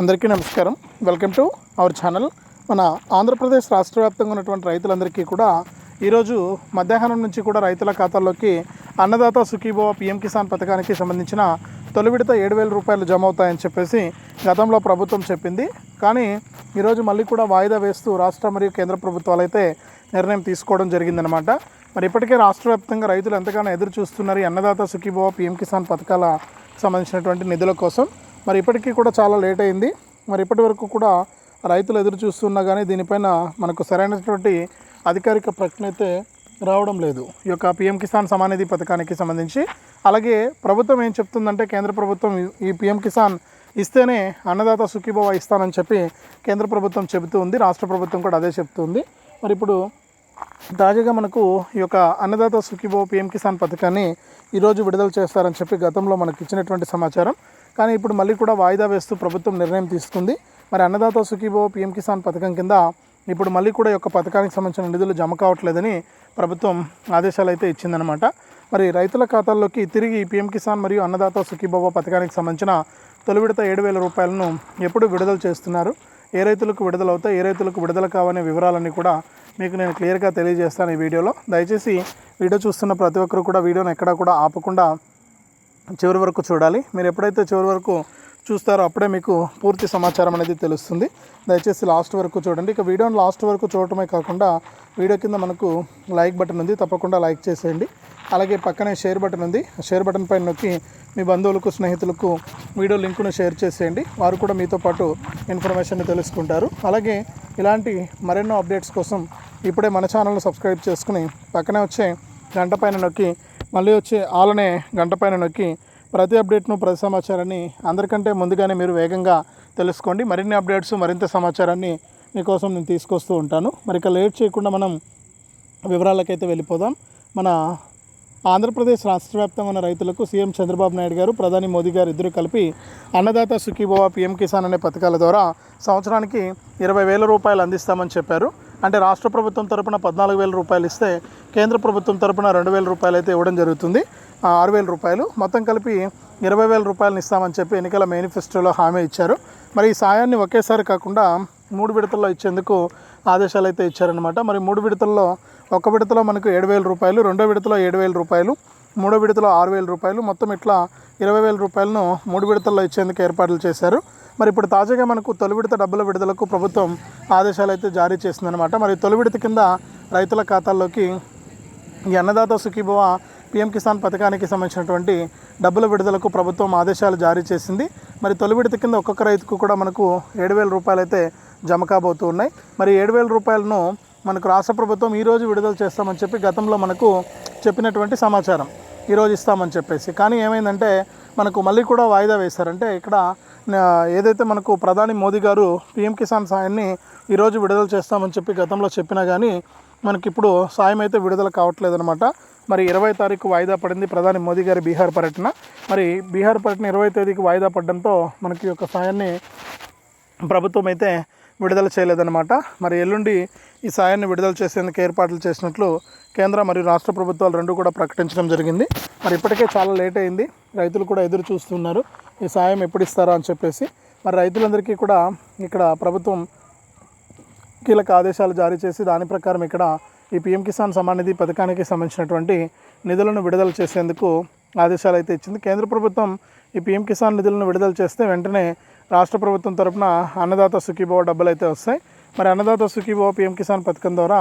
అందరికీ నమస్కారం. Welcome to our channel. మన ఆంధ్రప్రదేశ్ రాష్ట్ర వ్యాప్తంగా ఉన్నటువంటి రైతులందరికీ కూడా ఈరోజు మధ్యాహ్నం నుంచి కూడా రైతుల ఖాతాల్లోకి అన్నదాత సుఖీభవ పిఎం కిసాన్ పథకానికి సంబంధించిన తొలి విడత ఏడు వేల రూపాయలు జమ అవుతాయని చెప్పేసి గతంలో ప్రభుత్వం చెప్పింది. కానీ ఈరోజు మళ్ళీ కూడా వాయిదా వేస్తూ రాష్ట్ర మరియు కేంద్ర ప్రభుత్వాలు అయితే నిర్ణయం తీసుకోవడం జరిగిందనమాట మరి ఇప్పటికే రాష్ట్ర వ్యాప్తంగా రైతులు ఎంతగానో ఎదురు చూస్తున్నారు అన్నదాత సుఖీభవ పిఎం కిసాన్ పథకాల సంబంధించినటువంటి నిధుల కోసం. మరి ఇప్పటికీ కూడా చాలా లేట్ అయింది. మరి ఇప్పటి వరకు కూడా రైతులు ఎదురు చూస్తున్నా కానీ దీనిపైన మనకు సరైనటువంటి అధికారిక ప్రకటన అయితే రావడం లేదు. ఈ యొక్క పిఎం కిసాన్ సమానిధి పథకానికి సంబంధించి. అలాగే ప్రభుత్వం ఏం చెప్తుందంటే కేంద్ర ప్రభుత్వం ఈ- పిఎం కిసాన్ ఇస్తేనే అన్నదాత సుఖీభవ ఇస్తానని చెప్పి కేంద్ర ప్రభుత్వం చెబుతూ ఉంది. రాష్ట్ర ప్రభుత్వం కూడా అదే చెప్తుంది. మరి ఇప్పుడు తాజాగా మనకు ఈ యొక్క అన్నదాత సుఖీభవ పిఎం కిసాన్ పథకాన్ని ఈరోజు విడుదల చేస్తారని చెప్పి గతంలో మనకు ఇచ్చినటువంటి సమాచారం. కానీ ఇప్పుడు మళ్ళీ కూడా వాయిదా వేస్తూ ప్రభుత్వం నిర్ణయం తీసుకుంది. మరి అన్నదాత సుఖీభో పిఎం కిసాన్ పథకం కింద ఇప్పుడు మళ్ళీ కూడా యొక్క పథకానికి సంబంధించిన నిధులు జమ కావట్లేదని ప్రభుత్వం ఆదేశాలు అయితే ఇచ్చిందనమాట మరి రైతుల ఖాతాల్లోకి తిరిగి పీఎం కిసాన్ మరియు అన్నదాత సుఖీభవ పథకానికి సంబంధించిన తొలి విడత ఏడు వేల రూపాయలను ఎప్పుడు విడుదల చేస్తున్నారు? ఏ రైతులకు విడుదలవుతాయి ఏ రైతులకు విడుదల కావనే వివరాలన్నీ కూడా మీకు నేను క్లియర్గా తెలియజేస్తాను ఈ వీడియోలో. దయచేసి వీడియో చూస్తున్న ప్రతి ఒక్కరు కూడా వీడియోని ఎక్కడా కూడా ఆపకుండా చివరి వరకు చూడాలి. మీరు ఎప్పుడైతే చివరి వరకు చూస్తారో అప్పుడే మీకు పూర్తి సమాచారం అనేది తెలుస్తుంది. దయచేసి లాస్ట్ వరకు చూడండి. ఇక వీడియోని లాస్ట్ వరకు చూడటమే కాకుండా వీడియో కింద మనకు లైక్ బటన్ ఉంది. తప్పకుండా లైక్ చేసేయండి. అలాగే పక్కనే షేర్ బటన్ ఉంది. షేర్ బటన్ పైన నొక్కి మీ బంధువులకు స్నేహితులకు వీడియో లింకును షేర్ చేసేయండి. వారు కూడా మీతో పాటు ఇన్ఫర్మేషన్ తెలుసుకుంటారు. అలాగే ఇలాంటి మరెన్నో అప్డేట్స్ కోసం ఇప్పుడే మన ఛానల్ను సబ్స్క్రైబ్ చేసుకుని పక్కనే వచ్చే గంట పైన నొక్కి మళ్ళీ వచ్చే ఆలనే గంట పైన నొక్కి ప్రతి అప్డేట్ను ప్రతి సమాచారాన్ని అందరికంటే ముందుగానే మీరు వేగంగా తెలుసుకోండి. మరిన్ని అప్డేట్స్ మరింత సమాచారాన్ని మీకోసం నేను తీసుకొస్తూ ఉంటాను. మరి ఇక లేట్ చేయకుండా మనం వివరాలకైతే వెళ్ళిపోదాం. మన ఆంధ్రప్రదేశ్ రాష్ట్ర వ్యాప్తమైన ఉన్న రైతులకు సీఎం చంద్రబాబు నాయుడు గారు ప్రధాని మోదీ గారు ఇద్దరు కలిపి అన్నదాత సుఖీభవ పిఎం కిసాన్ అనే పథకాల ద్వారా సంవత్సరానికి ఇరవై వేల రూపాయలు అందిస్తామని చెప్పారు. అంటే రాష్ట్ర ప్రభుత్వం తరపున పద్నాలుగు వేల రూపాయలు ఇస్తే కేంద్ర ప్రభుత్వం తరపున రెండు వేల రూపాయలు అయితే ఇవ్వడం జరుగుతుంది. ఆరు వేల రూపాయలు. మొత్తం కలిపి ఇరవై వేల రూపాయలను ఇస్తామని చెప్పి ఎన్నికల మేనిఫెస్టోలో హామీ ఇచ్చారు. మరి ఈ సాయాన్ని ఒకేసారి కాకుండా మూడు విడతల్లో ఇచ్చేందుకు ఆదేశాలు అయితే ఇచ్చారనమాట మరి మూడు విడతల్లో ఒక విడతలో మనకు ఏడు వేల రూపాయలు రెండో విడతలో ఏడు వేల రూపాయలు మూడో విడతలో ఆరు వేల రూపాయలు. మొత్తం ఇట్లా ఇరవై వేల రూపాయలను మూడు విడతల్లో ఇచ్చేందుకు ఏర్పాట్లు చేశారు. మరి ఇప్పుడు తాజాగా మనకు తొలి విడత డబ్బుల విడుదలకు ప్రభుత్వం ఆదేశాలు అయితే జారీ చేసిందనమాట మరి తొలి విడత కింద రైతుల ఖాతాల్లోకి ఈ అన్నదాత సుఖీభవ పిఎం కిసాన్ పథకానికి సంబంధించినటువంటి డబ్బుల విడుదలకు ప్రభుత్వం ఆదేశాలు జారీ చేసింది. మరి తొలి విడత కింద ఒక్కొక్క రైతుకు కూడా మనకు ఏడు వేల రూపాయలు అయితే జమ కాబోతూ ఉన్నాయి. మరి ఏడు వేల రూపాయలను మనకు రాష్ట్ర ప్రభుత్వం ఈరోజు విడుదల చేస్తామని చెప్పి గతంలో మనకు చెప్పినటువంటి సమాచారం. ఈరోజు ఇస్తామని చెప్పేసి. కానీ ఏమైందంటే మనకు మళ్ళీ కూడా వాయిదా వేశారంటే ఇక్కడ ఏదైతే మనకు ప్రధాని మోదీ గారు పిఎం కిసాన్ సాయాన్ని ఈరోజు విడుదల చేస్తామని చెప్పి గతంలో చెప్పినా కానీ మనకి ఇప్పుడు సాయం అయితే విడుదల కావట్లేదన్నమాట. మరి ఇరవై తారీఖు వాయిదా పడింది ప్రధాని మోదీ గారి బీహార్ పర్యటన. మరి బీహార్ పర్యటన ఇరవై తేదీకి వాయిదా పడడంతో మనకి యొక్క సాయాన్ని ప్రభుత్వం అయితే విడుదల చేయలేదన్నమాట. మరి ఎల్లుండి ఈ సాయాన్ని విడుదల చేసేందుకు ఏర్పాట్లు చేసినట్లు కేంద్ర మరియు రాష్ట్ర ప్రభుత్వాలు రెండు కూడా ప్రకటించడం జరిగింది. మరి ఇప్పటికే చాలా లేట్ అయింది. రైతులు కూడా ఎదురు చూస్తున్నారు. ఈ సాయం ఎప్పుడు ఇస్తారో అని చెప్పేసి. మరి రైతులందరికీ కూడా ఇక్కడ ప్రభుత్వం కీలక ఆదేశాలు జారీ చేసి దాని ప్రకారం ఇక్కడ ఈ పిఎం కిసాన్ సమాన్ నిధి పథకానికి సంబంధించినటువంటి నిధులను విడుదల చేసేందుకు ఆదేశాలు అయితే ఇచ్చింది. కేంద్ర ప్రభుత్వం ఈ పిఎం కిసాన్ నిధులను విడుదల చేస్తే వెంటనే రాష్ట్ర ప్రభుత్వం తరపున అన్నదాత సుఖీభవ డబ్బులు అయితే వస్తాయి. మరి అన్నదాత సుఖీభవ పిఎం కిసాన్ పథకం ద్వారా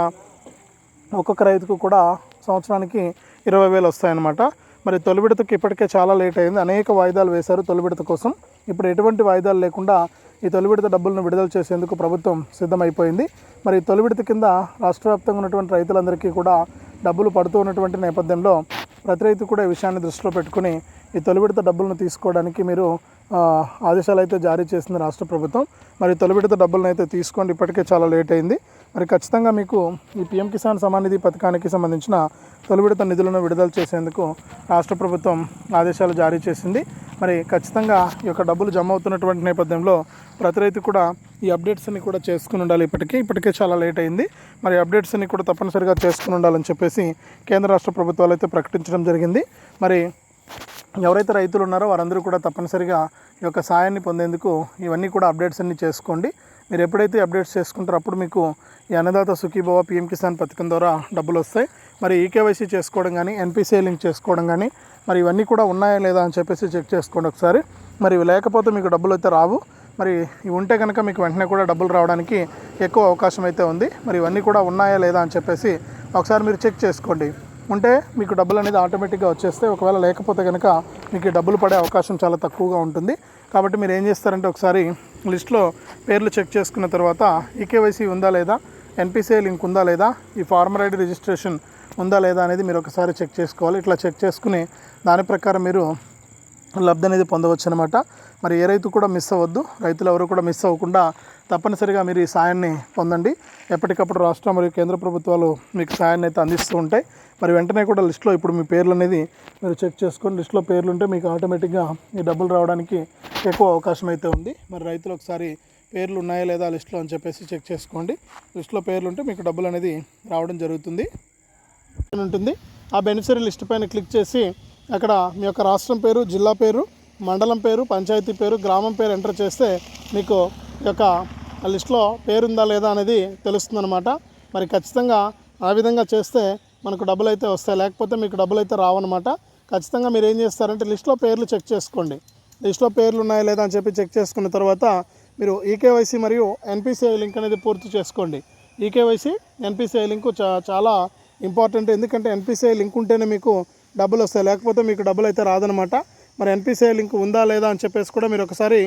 ఒక్కొక్క రైతుకు కూడా సంవత్సరానికి ఇరవై వేలు వస్తాయన్నమాట. మరి తొలి విడతకు ఇప్పటికే చాలా లేట్ అయింది. అనేక వాయిదాలు వేశారు తొలి విడత కోసం. ఇప్పుడు ఎటువంటి వాయిదాలు లేకుండా ఈ తొలి విడత డబ్బులను విడుదల చేసేందుకు ప్రభుత్వం సిద్ధమైపోయింది. మరి ఈ తొలి విడత కింద రాష్ట్ర వ్యాప్తంగా ఉన్నటువంటి రైతులందరికీ కూడా డబ్బులు పడుతూ ఉన్నటువంటి నేపథ్యంలో ప్రతి రైతు కూడా ఈ విషయాన్ని దృష్టిలో పెట్టుకుని ఈ తొలి విడత డబ్బులను తీసుకోవడానికి మీరు ఆదేశాలు అయితే జారీ చేసింది రాష్ట్ర ప్రభుత్వం. మరి తొలిబిడత డబ్బులను అయితే తీసుకోండి. ఇప్పటికే చాలా లేట్ అయింది. మరి ఖచ్చితంగా మీకు ఈ పిఎం కిసాన్ సమాన్ నిధి పథకానికి సంబంధించిన తొలిబిడత నిధులను విడుదల చేసేందుకు రాష్ట్ర ప్రభుత్వం ఆదేశాలు జారీ చేసింది. మరి ఖచ్చితంగా ఈ యొక్క డబ్బులు జమ అవుతున్నటువంటి నేపథ్యంలో ప్రతి రైతు కూడా ఈ అప్డేట్స్ అన్ని కూడా చేసుకుని ఉండాలి ఇప్పటికీ. ఇప్పటికే చాలా లేట్ అయింది. మరి అప్డేట్స్ అన్ని కూడా తప్పనిసరిగా చేసుకుని ఉండాలని చెప్పేసి కేంద్ర రాష్ట్ర ప్రభుత్వాలు అయితే ప్రకటించడం జరిగింది. మరి ఎవరైతే రైతులు ఉన్నారో వారందరూ కూడా తప్పనిసరిగా ఈ యొక్క సాయాన్ని పొందేందుకు ఇవన్నీ కూడా అప్డేట్స్ అన్ని చేసుకోండి. మీరు ఎప్పుడైతే అప్డేట్స్ చేసుకుంటారో అప్పుడు మీకు ఈ అన్నదాత సుఖీభవ పిఎం కిసాన్ పథకం ద్వారా డబ్బులు వస్తాయి. మరి ఈకేవైసీ చేసుకోవడం కానీ ఎన్పిసిఐ లింక్ చేసుకోవడం కానీ మరి ఇవన్నీ కూడా ఉన్నాయా లేదా అని చెప్పేసి చెక్ చేసుకోండి ఒకసారి. మరి ఇవి లేకపోతే మీకు డబ్బులు అయితే రావు. మరి ఇవి ఉంటే కనుక మీకు వెంటనే కూడా డబ్బులు రావడానికి ఎక్కువ అవకాశం అయితే ఉంది. మరి ఇవన్నీ కూడా ఉన్నాయా లేదా అని చెప్పేసి ఒకసారి మీరు చెక్ చేసుకోండి. ఉంటే మీకు డబ్బులు అనేది ఆటోమేటిక్గా వచ్చేస్తే ఒకవేళ లేకపోతే కనుక మీకు డబ్బులు పడే అవకాశం చాలా తక్కువగా ఉంటుంది. కాబట్టి మీరు ఏం చేస్తారంటే ఒకసారి లిస్ట్లో పేర్లు చెక్ చేసుకున్న తర్వాత ఈకేవైసీ ఉందా లేదా ఎన్పిసిఐ లింక్ ఉందా లేదా ఈ ఫార్మర్ ఐడి రిజిస్ట్రేషన్ ఉందా లేదా అనేది మీరు ఒకసారి చెక్ చేసుకోవాలి. ఇట్లా చెక్ చేసుకుని దాని ప్రకారం మీరు లబ్ధి అనేది పొందవచ్చు అనమాట మరి ఏ రైతు కూడా మిస్ అవ్వద్దు. రైతులు ఎవరు కూడా మిస్ అవ్వకుండా తప్పనిసరిగా మీరు ఈ సాయాన్ని పొందండి. ఎప్పటికప్పుడు రాష్ట్ర మరియు కేంద్ర ప్రభుత్వాలు మీకు సాయాన్ని అయితే అందిస్తూ ఉంటాయి. మరి వెంటనే కూడా లిస్ట్లో ఇప్పుడు మీ పేర్లు అనేది మీరు చెక్ చేసుకొని లిస్ట్లో పేర్లు ఉంటే మీకు ఆటోమేటిక్గా ఈ డబ్బులు రావడానికి ఎక్కువ అవకాశం అయితే ఉంది. మరి రైతులు ఒకసారి పేర్లు ఉన్నాయా లేదా లిస్ట్లో అని చెప్పేసి చెక్ చేసుకోండి. లిస్ట్లో పేర్లు ఉంటే మీకు డబ్బులు అనేది రావడం జరుగుతుంది. ఉంటుంది. ఆ బెనిఫిషరీ లిస్ట్ పైన క్లిక్ చేసి అక్కడ మీ యొక్క రాష్ట్రం పేరు జిల్లా పేరు మండలం పేరు పంచాయతీ పేరు గ్రామం పేరు ఎంటర్ చేస్తే మీకు ఈ యొక్క ఆ లిస్ట్లో పేరుందా లేదా అనేది తెలుస్తుందన్నమాట. మరి ఖచ్చితంగా ఆ విధంగా చేస్తే మనకు డబ్బులు అయితే వస్తాయి. లేకపోతే మీకు డబ్బులు అయితే రావన్నమాట. ఖచ్చితంగా మీరు ఏం చేస్తారంటే లిస్ట్లో పేర్లు చెక్ చేసుకోండి. లిస్ట్లో పేర్లు ఉన్నాయా లేదా అని చెప్పి చెక్ చేసుకున్న తర్వాత మీరు ఈకేవైసీ మరియు ఎన్పిసిఐ లింక్ అనేది పూర్తి చేసుకోండి. ఈకేవైసీ ఎన్పిసిఐ లింక్ చా చాలా ఇంపార్టెంట్. ఎందుకంటే ఎన్పిసిఐ లింక్ ఉంటేనే మీకు డబ్బులు వస్తాయి. లేకపోతే మీకు డబ్బులు అయితే రాదనమాట మరి ఎన్పిసిఐ లింక్ ఉందా లేదా అని చెప్పేసి కూడా మీరు ఒకసారి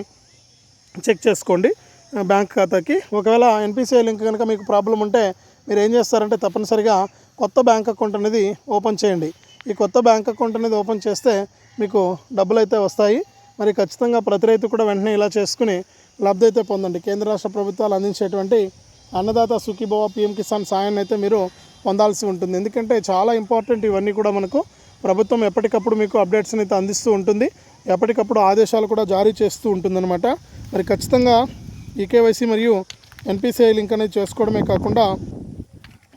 చెక్ చేసుకోండి బ్యాంక్ ఖాతాకి. ఒకవేళ ఎన్పిసిఐ లింక్ కనుక మీకు ప్రాబ్లం ఉంటే మీరు ఏం చేస్తారంటే తప్పనిసరిగా కొత్త బ్యాంక్ అకౌంట్ అనేది ఓపెన్ చేయండి. ఈ కొత్త బ్యాంక్ అకౌంట్ అనేది ఓపెన్ చేస్తే మీకు డబ్బులు అయితే వస్తాయి. మరి ఖచ్చితంగా ప్రతి రైతు కూడా వెంటనే ఇలా చేసుకుని లబ్ధి అయితే పొందండి. కేంద్ర రాష్ట్ర ప్రభుత్వాలు అందించేటువంటి అన్నదాత సుఖీభవ పిఎం కిసాన్ సాయాన్ని అయితే మీరు పొందాల్సి ఉంటుంది. ఎందుకంటే చాలా ఇంపార్టెంట్ ఇవన్నీ కూడా మనకు ప్రభుత్వం ఎప్పటికప్పుడు మీకు అప్డేట్స్ని అయితే అందిస్తూ ఉంటుంది. ఎప్పటికప్పుడు ఆదేశాలు కూడా జారీ చేస్తూ ఉంటుందన్నమాట. మరి ఖచ్చితంగా ఈకేవైసీ మరియు ఎన్పిసిఐ లింక్ అనేది చేసుకోవడమే కాకుండా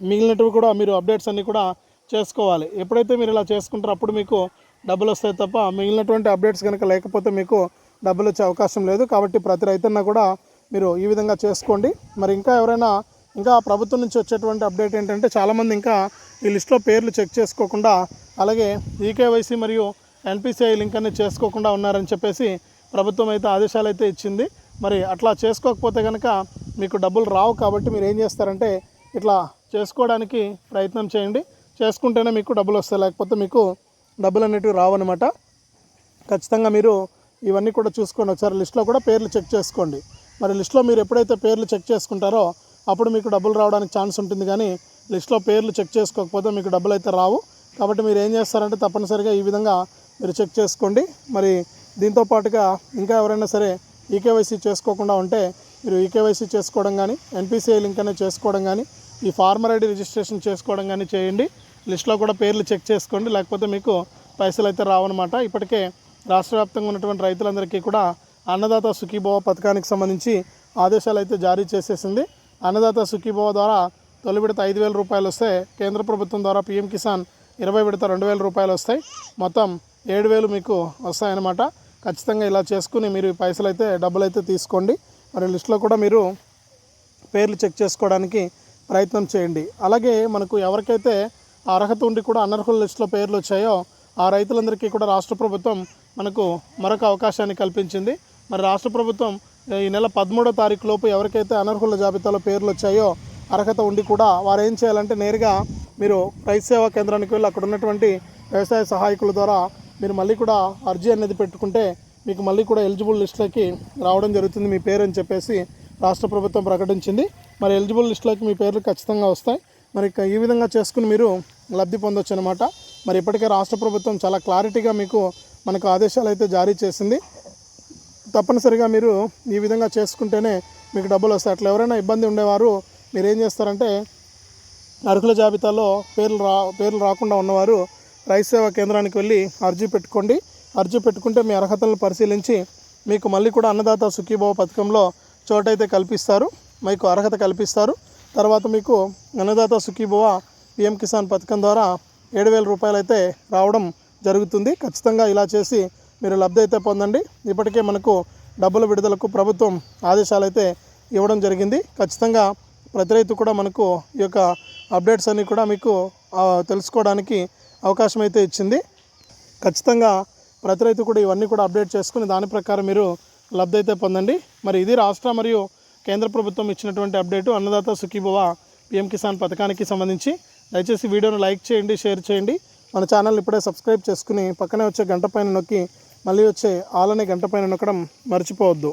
మిగిలినవి కూడా మీరు అప్డేట్స్ అన్నీ కూడా చేసుకోవాలి. ఎప్పుడైతే మీరు ఇలా చేసుకుంటారో అప్పుడు మీకు డబ్బులు వస్తాయి తప్ప మిగిలినటువంటి అప్డేట్స్ కనుక లేకపోతే మీకు డబ్బులు వచ్చే అవకాశం లేదు. కాబట్టి ప్రతి రైతన్న కూడా మీరు ఈ విధంగా చేసుకోండి. మరి ఇంకా ఎవరైనా ఇంకా ప్రభుత్వం నుంచి వచ్చేటువంటి అప్డేట్ ఏంటంటే చాలామంది ఇంకా ఈ లిస్ట్లో పేర్లు చెక్ చేసుకోకుండా అలాగే ఈకేవైసీ మరియు ఎన్పిసిఐ లింక్ అనేది చేసుకోకుండా ఉన్నారని చెప్పేసి ప్రభుత్వం అయితే ఆదేశాలు అయితే ఇచ్చింది. మరి అట్లా చేసుకోకపోతే కనుక మీకు డబ్బులు రావు కాబట్టి మీరు ఏం చేస్తారంటే ఇట్లా చేసుకోవడానికి ప్రయత్నం చేయండి. చేసుకుంటేనే మీకు డబ్బులు వస్తాయి. లేకపోతే మీకు డబ్బులు అనేటివి రావన్నమాట. ఖచ్చితంగా మీరు ఇవన్నీ కూడా చూసుకోండి. ఒకసారి లిస్ట్లో కూడా పేర్లు చెక్ చేసుకోండి. మరి లిస్ట్లో మీరు ఎప్పుడైతే పేర్లు చెక్ చేసుకుంటారో అప్పుడు మీకు డబ్బులు రావడానికి ఛాన్స్ ఉంటుంది. కానీ లిస్ట్లో పేర్లు చెక్ చేసుకోకపోతే మీకు డబ్బులు అయితే రావు. కాబట్టి మీరు ఏం చేస్తారంటే తప్పనిసరిగా ఈ విధంగా మీరు చెక్ చేసుకోండి. మరి దీంతో పాటుగా ఇంకా ఎవరైనా సరే ఈకేవైసీ చేసుకోకుండా ఉంటే మీరు ఈకేవైసీ చేసుకోవడం కానీ ఎన్పిసిఐ లింక్ అనేది చేసుకోవడం కానీ ఈ ఫార్మర్ ఐడి రిజిస్ట్రేషన్ చేసుకోవడం కానీ చేయండి. లిస్ట్లో కూడా పేర్లు చెక్ చేసుకోండి. లేకపోతే మీకు పైసలు అయితే రావన్నమాట. ఇప్పటికే రాష్ట్ర వ్యాప్తంగా ఉన్నటువంటి రైతులందరికీ కూడా అన్నదాత సుఖీభవ పథకానికి సంబంధించి ఆదేశాలు అయితే జారీ చేసేసింది. అన్నదాత సుఖీభవ ద్వారా తొలి విడత ఐదు వేల రూపాయలు వస్తే కేంద్ర ప్రభుత్వం ద్వారా పీఎం కిసాన్ ఇరవై విడత రెండు వేల రూపాయలు వస్తాయి. మొత్తం ఏడు వేలు మీకు వస్తాయన్నమాట. ఖచ్చితంగా ఇలా చేసుకుని మీరు పైసలు అయితే డబ్బులు అయితే తీసుకోండి. మరి లిస్ట్లో కూడా మీరు పేర్లు చెక్ చేసుకోవడానికి ప్రయత్నం చేయండి. అలాగే మనకు ఎవరికైతే ఆ అర్హత ఉండి కూడా అనర్హుల లిస్టులో పేర్లు వచ్చాయో ఆ రైతులందరికీ కూడా రాష్ట్ర ప్రభుత్వం మనకు మరొక అవకాశాన్ని కల్పించింది. మరి రాష్ట్ర ప్రభుత్వం ఈ నెల పదమూడో తారీఖు లోపు ఎవరికైతే అనర్హుల జాబితాలో పేర్లు వచ్చాయో అర్హత ఉండి కూడా వారు ఏం చేయాలంటే నేరుగా మీరు రైతు సేవా కేంద్రానికి వెళ్ళి అక్కడ ఉన్నటువంటి వ్యవసాయ సహాయకుల ద్వారా మీరు మళ్ళీ కూడా అర్జీ అనేది పెట్టుకుంటే మీకు మళ్ళీ కూడా ఎలిజిబుల్ లిస్టులకి రావడం జరుగుతుంది మీ పేరు అని చెప్పేసి రాష్ట్ర ప్రభుత్వం ప్రకటించింది. మరి ఎలిజిబుల్ లిస్టులోకి మీ పేర్లు ఖచ్చితంగా వస్తాయి. మరి ఈ విధంగా చేసుకుని మీరు లబ్ధి పొందొచ్చు అనమాట మరి ఇప్పటికే రాష్ట్ర ప్రభుత్వం చాలా క్లారిటీగా మీకు మనకు ఆదేశాలు అయితే జారీ చేసింది. తప్పనిసరిగా మీరు ఈ విధంగా చేసుకుంటేనే మీకు డబ్బులు వస్తాయి. అట్లా ఎవరైనా ఇబ్బంది ఉండేవారు మీరు ఏం చేస్తారంటే అర్హుల జాబితాలో పేర్లు రా పేర్లు రాకుండా ఉన్నవారు రైతు సేవా కేంద్రానికి వెళ్ళి అర్జీ పెట్టుకోండి. అర్జీ పెట్టుకుంటే మీ అర్హతలను పరిశీలించి మీకు మళ్ళీ కూడా అన్నదాత సుఖీభావ పథకంలో చోటైతే కల్పిస్తారు. మీకు అర్హత కల్పిస్తారు. తర్వాత మీకు అన్నదాత సుఖీభవ పిఎం కిసాన్ పథకం ద్వారా ఏడు వేల రూపాయలు అయితే రావడం జరుగుతుంది. ఖచ్చితంగా ఇలా చేసి మీరు లబ్ధి అయితే పొందండి. ఇప్పటికే మనకు డబ్బుల విడుదలకు ప్రభుత్వం ఆదేశాలు అయితే ఇవ్వడం జరిగింది. ఖచ్చితంగా ప్రతి రైతు కూడా మనకు ఈ యొక్క అప్డేట్స్ అన్నీ కూడా మీకు తెలుసుకోవడానికి అవకాశం అయితే ఇచ్చింది. ఖచ్చితంగా ప్రతి రైతు కూడా ఇవన్నీ కూడా అప్డేట్ చేసుకుని దాని ప్రకారం మీరు లబ్ధి అయితే పొందండి. మరి ఇది రాష్ట్ర మరియు కేంద్ర ప్రభుత్వం ఇచ్చినటువంటి అప్డేటు అన్నదాత సుఖీభవ పిఎం కిసాన్ పథకానికి సంబంధించి. దయచేసి వీడియోను లైక్ చేయండి షేర్ చేయండి. మన ఛానల్ ఇప్పుడే సబ్స్క్రైబ్ చేసుకుని పక్కనే వచ్చే గంట పైన నొక్కి మళ్ళీ వచ్చే ఆల్ అనే గంట పైన నొక్కడం మర్చిపోవద్దు.